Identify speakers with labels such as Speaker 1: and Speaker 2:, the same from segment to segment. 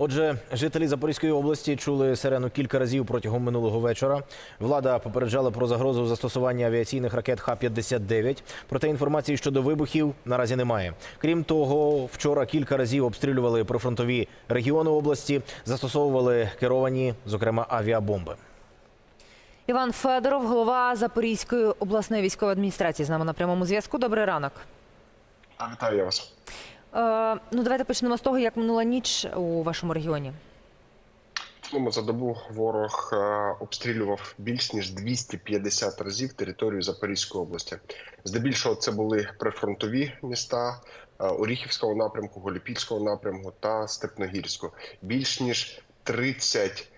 Speaker 1: Отже, жителі Запорізької області чули сирену кілька разів протягом минулого вечора. Влада попереджала про загрозу застосування авіаційних ракет Х-59. Проте інформації щодо вибухів наразі немає. Крім того, вчора кілька разів обстрілювали прифронтові регіони області, застосовували керовані, зокрема, авіабомби.
Speaker 2: Іван Федоров, голова Запорізької обласної військової адміністрації, з нами на прямому зв'язку. Добрий ранок.
Speaker 3: Вітаю вас.
Speaker 2: Е, ну, давайте почнемо з того, як минула ніч у вашому регіоні.
Speaker 3: В за добу ворог е, обстрілював більш ніж 250 разів територію Запорізької області. Здебільшого це були прифронтові міста е, Оріхівського напрямку, Голіпільського напрямку та Степногірського. Більш ніж 30 е,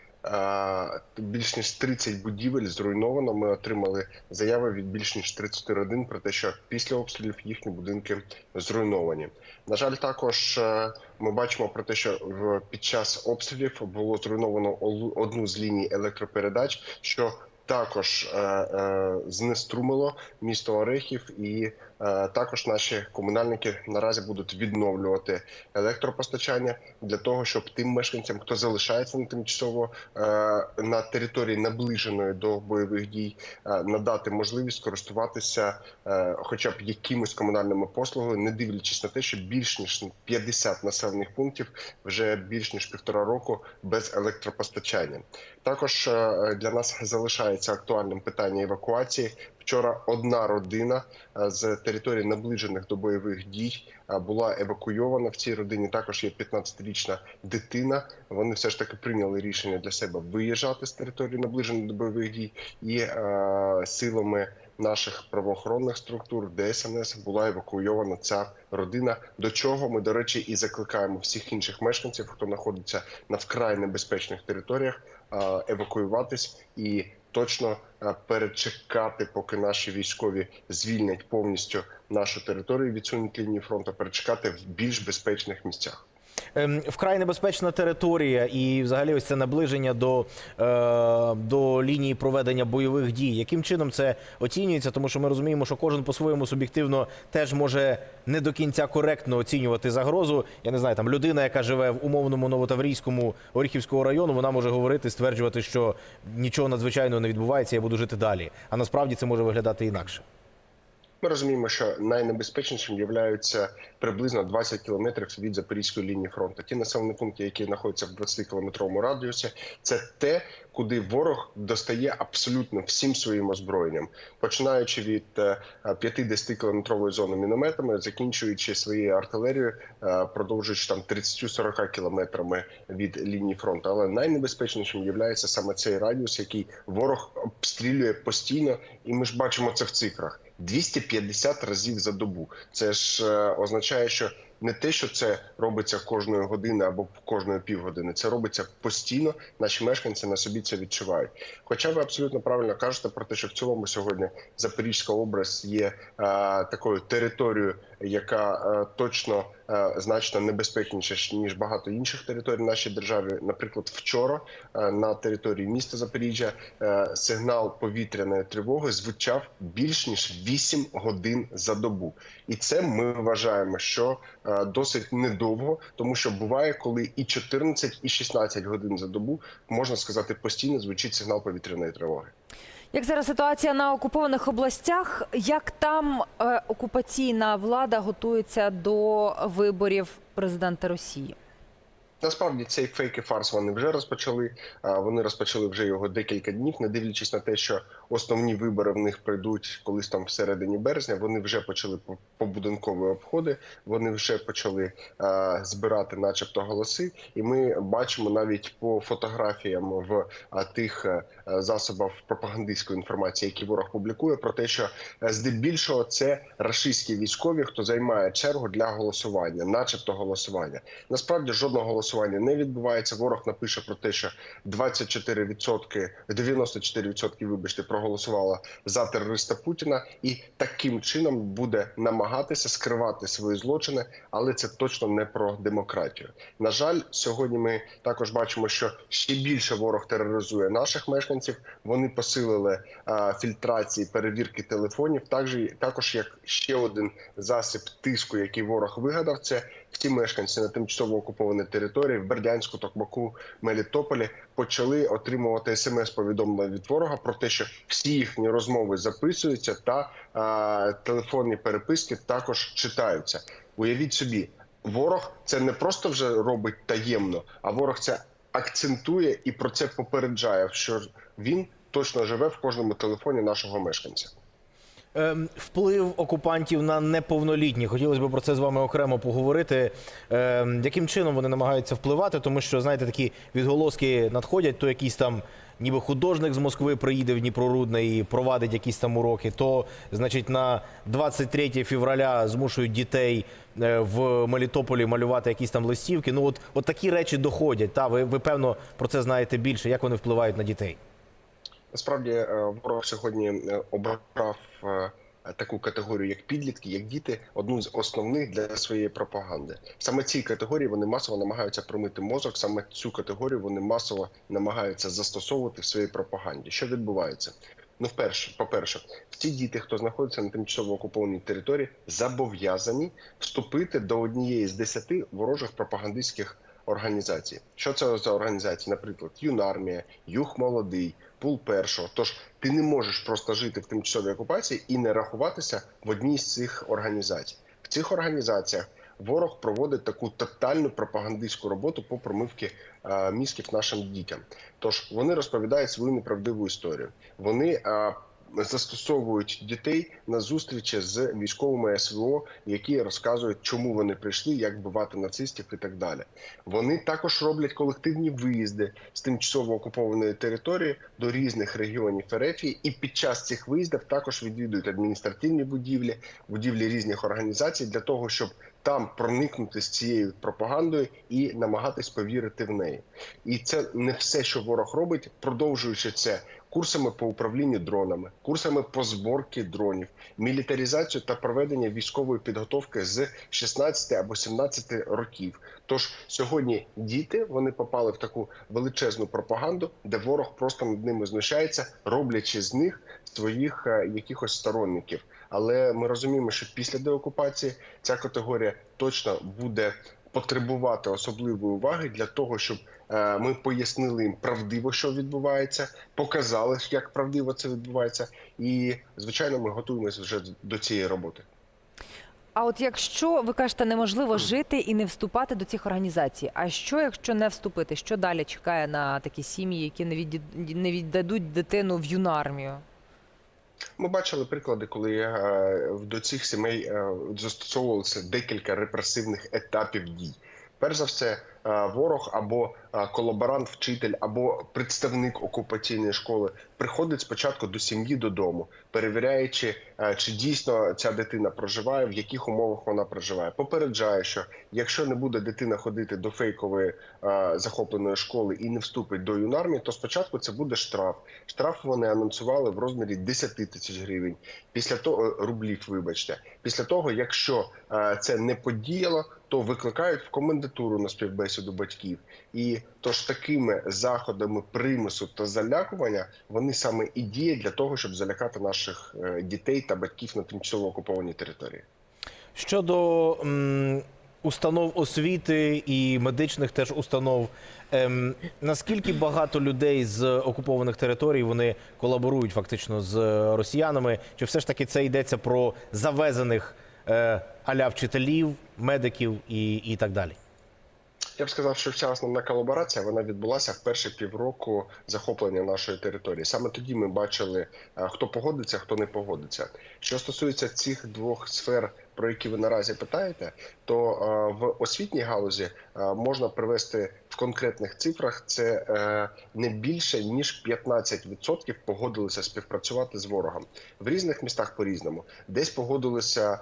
Speaker 3: більш ніж 30 будівель зруйновано. Ми отримали заяви від більш ніж 30 родин про те, що після обстрілів їхні будинки зруйновані. На жаль, також е, ми бачимо про те, що під час обстрілів було зруйновано одну з ліній електропередач, що також е, е, знеструмило місто Орехів, і також наші комунальники наразі будуть відновлювати електропостачання для того, щоб тим мешканцям, хто залишається на тимчасово е, на території наближеної до бойових дій, е, надати можливість користуватися е, хоча б якимось комунальними послугами, не дивлячись на те, що більш ніж 50 населених пунктів вже більш ніж півтора року без електропостачання. Також е, для нас залишається актуальним питання евакуації. Вчора одна родина е, з території наближених до бойових дій е, була евакуйована. В цій родині також є 15-річна дитина. Вони все ж таки прийняли рішення для себе виїжджати з території наближених до бойових дій і е, силами наших правоохоронних структур ДСНС була евакуйована ця родина. До чого ми, до речі, і закликаємо всіх інших мешканців, хто знаходиться на вкрай небезпечних територіях, евакуюватись і точно перечекати, поки наші військові звільнять повністю нашу територію, відсунуть лінії фронту, перечекати в більш безпечних місцях.
Speaker 1: Ем, Вкрай небезпечна територія і взагалі ось це наближення до, е, до лінії проведення бойових дій. Яким чином це оцінюється? Тому що ми розуміємо, що кожен по-своєму суб'єктивно теж може не до кінця коректно оцінювати загрозу. Я не знаю, там людина, яка живе в умовному Новотаврійському Оріхівського району, вона може говорити, стверджувати, що нічого надзвичайного не відбувається, я буду жити далі. А насправді це може виглядати інакше.
Speaker 3: Ми розуміємо, що найнебезпечнішим являються приблизно 20 кілометрів від запорізької лінії фронту. Ті населені пункти, які знаходяться в 20 кілометровому радіусі, це те, куди ворог достає абсолютно всім своїм озброєнням, починаючи від е, 50 кілометрової зони мінометами, закінчуючи своєю артилерією, е, продовжуючи там 30-40 кілометрами від лінії фронту. Але найнебезпечнішим є саме цей радіус, який ворог обстрілює постійно, і ми ж бачимо це в цифрах. 250 разів за добу. Це ж е, означає, що не те, що це робиться кожної години або кожної півгодини, це робиться постійно. Наші мешканці на собі це відчувають. Хоча ви абсолютно правильно кажете про те, що в цілому сьогодні Запорізька область є а, такою територією, яка а, точно е, значно небезпечніша ніж багато інших територій в нашій державі. Наприклад, вчора е, на території міста Запоріжжя е, сигнал повітряної тривоги звучав більш ніж 8 годин за добу, і це ми вважаємо, що е, досить недовго, тому що буває, коли і 14, і 16 годин за добу можна сказати постійно звучить сигнал повітряної тривоги.
Speaker 2: Як зараз ситуація на окупованих областях? Як там е, окупаційна влада готується до виборів президента Росії?
Speaker 3: Насправді цей фейк і фарс вони вже розпочали. Вони розпочали вже його декілька днів, не дивлячись на те, що основні вибори в них прийдуть колись там всередині березня. Вони вже почали по- побудинкові обходи. Вони вже почали збирати, начебто, голоси. І ми бачимо навіть по фотографіям в тих засобах пропагандистської інформації, які ворог публікує, про те, що е, здебільшого це рашистські військові, хто займає чергу для голосування, начебто голосування. Насправді жодного голосування не відбувається. Ворог напише про те, що 24%, 94% вибачте, проголосувало за терориста Путіна, і таким чином буде намагатися скривати свої злочини, але це точно не про демократію. На жаль, сьогодні ми також бачимо, що ще більше ворог тероризує наших мешканців. Вони посилили а, фільтрації перевірки телефонів. Також також як ще один засіб тиску, який ворог вигадав, це всі мешканці на тимчасово окупованій території в Бердянську, Токмаку, Мелітополі почали отримувати смс-повідомлення від ворога про те, що всі їхні розмови записуються та а, телефонні переписки також читаються. Уявіть собі, ворог це не просто вже робить таємно, а ворог це акцентує і про це попереджає, що він точно живе в кожному телефоні нашого мешканця.
Speaker 1: Ем, Вплив окупантів на неповнолітніх. Хотілося б про це з вами окремо поговорити. Ем, Яким чином вони намагаються впливати? Тому що, знаєте, такі відголоски надходять, то якийсь там ніби художник з Москви приїде в Дніпрорудне і провадить якісь там уроки, то, значить, на 23 февраля змушують дітей е, в Мелітополі малювати якісь там листівки. Ну, от, от такі речі доходять. Та, ви, ви, певно, про це знаєте більше. Як вони впливають на дітей?
Speaker 3: Насправді е, ворог сьогодні е, обрав е, таку категорію, як підлітки, як діти, одну з основних для своєї пропаганди. Саме цій категорії вони масово намагаються промити мозок. Саме цю категорію вони масово намагаються застосовувати в своїй пропаганді. Що відбувається? Ну, вперше, по-перше, всі діти, хто знаходиться на тимчасово окупованій території, зобов'язані вступити до однієї з десяти ворожих пропагандистських організацій. Що це за організації? Наприклад, Юнармія, Юг Молодий, Пул Першого. Тож ти не можеш просто жити в тимчасовій окупації і не рахуватися в одній з цих організацій. В цих організаціях ворог проводить таку тотальну пропагандистську роботу по промивки е, мізків нашим дітям. Тож вони розповідають свою неправдиву історію. Вони е, застосовують дітей на зустрічі з військовими СВО, які розказують, чому вони прийшли, як вбивати нацистів і так далі. Вони також роблять колективні виїзди з тимчасово окупованої території до різних регіонів Ерефії, і під час цих виїздів також відвідують адміністративні будівлі, будівлі різних організацій для того, щоб там проникнути з цією пропагандою і намагатись повірити в неї. І це не все, що ворог робить, продовжуючи це курсами по управлінню дронами, курсами по зборці дронів, мілітаризацію та проведення військової підготовки з 16 або 17 років. Тож сьогодні діти вони попали в таку величезну пропаганду, де ворог просто над ними знущається, роблячи з них своїх е, якихось сторонників. Але ми розуміємо, що після деокупації ця категорія точно буде потребувати особливої уваги для того, щоб е, ми пояснили їм правдиво, що відбувається, показали, як правдиво це відбувається, і звичайно, ми готуємося вже до цієї роботи.
Speaker 2: А от якщо ви кажете, неможливо жити і не вступати до цих організацій, а що якщо не вступити? Що далі чекає на такі сім'ї, які не віддадуть дитину в юнармію?
Speaker 3: Ми бачили приклади, коли е, до цих сімей е, застосовувалося декілька репресивних етапів дій. Перш за все, ворог або е, колаборант, вчитель, або представник окупаційної школи приходить спочатку до сім'ї додому, перевіряючи, е, чи дійсно ця дитина проживає, в яких умовах вона проживає. Попереджає, що якщо не буде дитина ходити до фейкової е, захопленої школи і не вступить до юнармії, то спочатку це буде штраф. Штраф вони анонсували в розмірі 10 тисяч гривень. Після того е, рублів, вибачте, після того, якщо е, це не подіяло, то викликають в комендатуру на співбесіду батьків. І тож такими заходами примусу та залякування вони саме і діють для того, щоб залякати наших е, дітей та батьків на тимчасово окупованій території.
Speaker 1: Щодо м, установ освіти і медичних теж установ, ем, наскільки багато людей з окупованих територій вони колаборують фактично з росіянами? Чи все ж таки це йдеться про завезених е, аля вчителів, медиків і, і так далі?
Speaker 3: Я б сказав, що вся основна колаборація вона відбулася в перші півроку захоплення нашої території. Саме тоді ми бачили, е, хто погодиться, хто не погодиться. Що стосується цих двох сфер, про які ви наразі питаєте, то е, в освітній галузі е, можна привести в конкретних цифрах це не більше ніж 15% погодилися співпрацювати з ворогом в різних містах по різному. Десь погодилися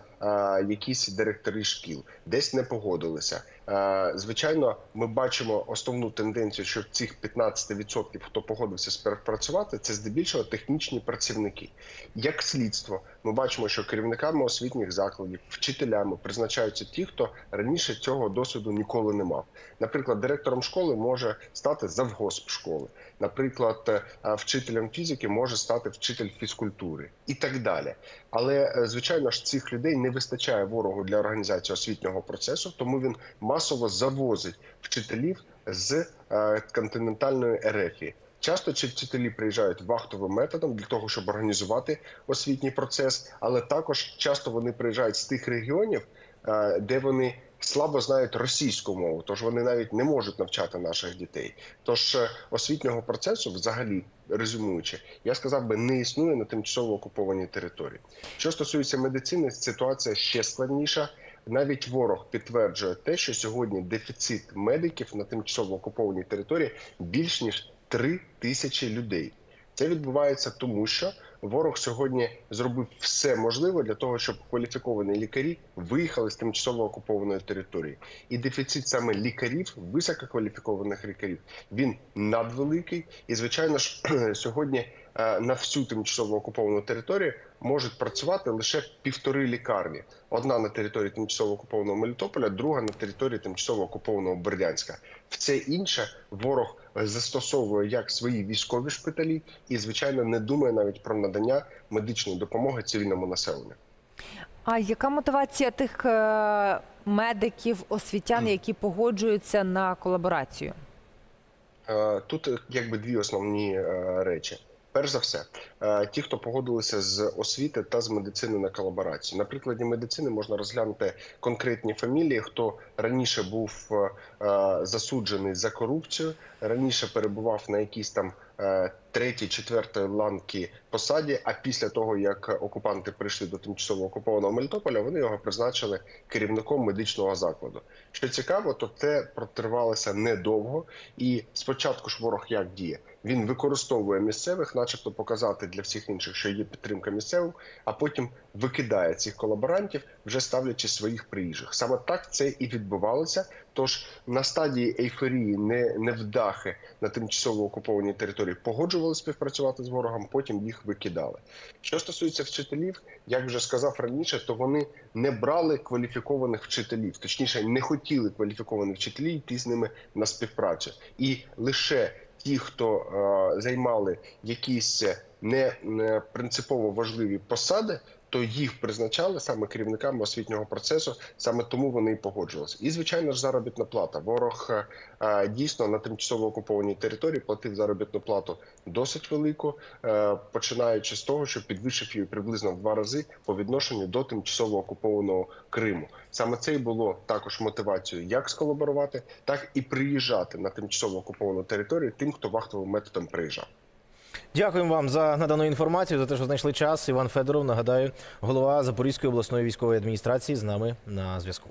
Speaker 3: якісь директори шкіл, десь не погодилися. Е, Звичайно, ми бачимо основну тенденцію, що цих 15%, хто погодився співпрацювати, це здебільшого технічні працівники. Як слідство, ми бачимо, що керівниками освітніх закладів, вчителями призначаються ті, хто раніше цього досвіду ніколи не мав. Наприклад, директором школи може стати завгосп школи. Наприклад, е, вчителем фізики може стати вчитель фізкультури і так далі. Але е, звичайно ж цих людей не вистачає ворогу для організації освітнього процесу, тому він масово завозить вчителів з е, континентальної Ерефії. Часто чи вчителі приїжджають вахтовим методом для того, щоб організувати освітній процес, але також часто вони приїжджають з тих регіонів, е, де вони слабо знають російську мову, тож вони навіть не можуть навчати наших дітей. Тож е, освітнього процесу, взагалі резюмуючи, я сказав би, не існує на тимчасово окупованій території. Що стосується медицини, ситуація ще складніша. Навіть ворог підтверджує те, що сьогодні дефіцит медиків на тимчасово окупованій території більш ніж 3 тисячі людей. Це відбувається тому, що ворог сьогодні зробив все можливе для того, щоб кваліфіковані лікарі виїхали з тимчасово окупованої території. І дефіцит саме лікарів, висококваліфікованих лікарів, він надвеликий. І звичайно ж, сьогодні на всю тимчасово окуповану територію можуть працювати лише півтори лікарні: одна на території тимчасово окупованого Мелітополя, друга на території тимчасово окупованого Бердянська. Все інше ворог застосовує як свої військові шпиталі, і звичайно не думає навіть про надання медичної допомоги цивільному населенню.
Speaker 2: А яка мотивація тих е, медиків, освітян, які погоджуються на колаборацію?
Speaker 3: Е, Тут е, якби дві основні е, речі. Перш за все, е, ті, хто погодилися з освіти та з медицини на колаборацію. На прикладі медицини можна розглянути конкретні фамілії, хто раніше був е, е, засуджений за корупцію, раніше перебував на якійсь там третій, четвертої ланки посаді. А після того, як окупанти прийшли до тимчасово окупованого Мелітополя, вони його призначили керівником медичного закладу. Що цікаво, то це протривалося недовго, і спочатку ж ворог як діє. Він використовує місцевих, начебто показати для всіх інших, що є підтримка місцевим, а потім викидає цих колаборантів, вже ставлячи своїх приїжджих. Саме так це і відбувалося. Тож на стадії ейфорії не невдахи на тимчасово окупованій території погоджували співпрацювати з ворогом, потім їх викидали. Що стосується вчителів, як вже сказав раніше, то вони не брали кваліфікованих вчителів, точніше, не хотіли кваліфікованих вчителів йти з ними на співпрацю, і лише ті, хто е, займали якісь не, не принципово важливі посади, то їх призначали саме керівниками освітнього процесу, саме тому вони і погоджувалися. І звичайно ж заробітна плата. Ворог е, е, дійсно на тимчасово окупованій території платив заробітну плату досить велику, е, починаючи з того, що підвищив її приблизно в два рази по відношенню до тимчасово окупованого Криму. Саме це і було також мотивацією як сколаборувати, так і приїжджати на тимчасово окуповану територію тим, хто вахтовим методом приїжджав.
Speaker 1: Дякуємо вам за надану інформацію, за те, що знайшли час. Іван Федоров, нагадаю, голова Запорізької обласної військової адміністрації з нами на зв'язку.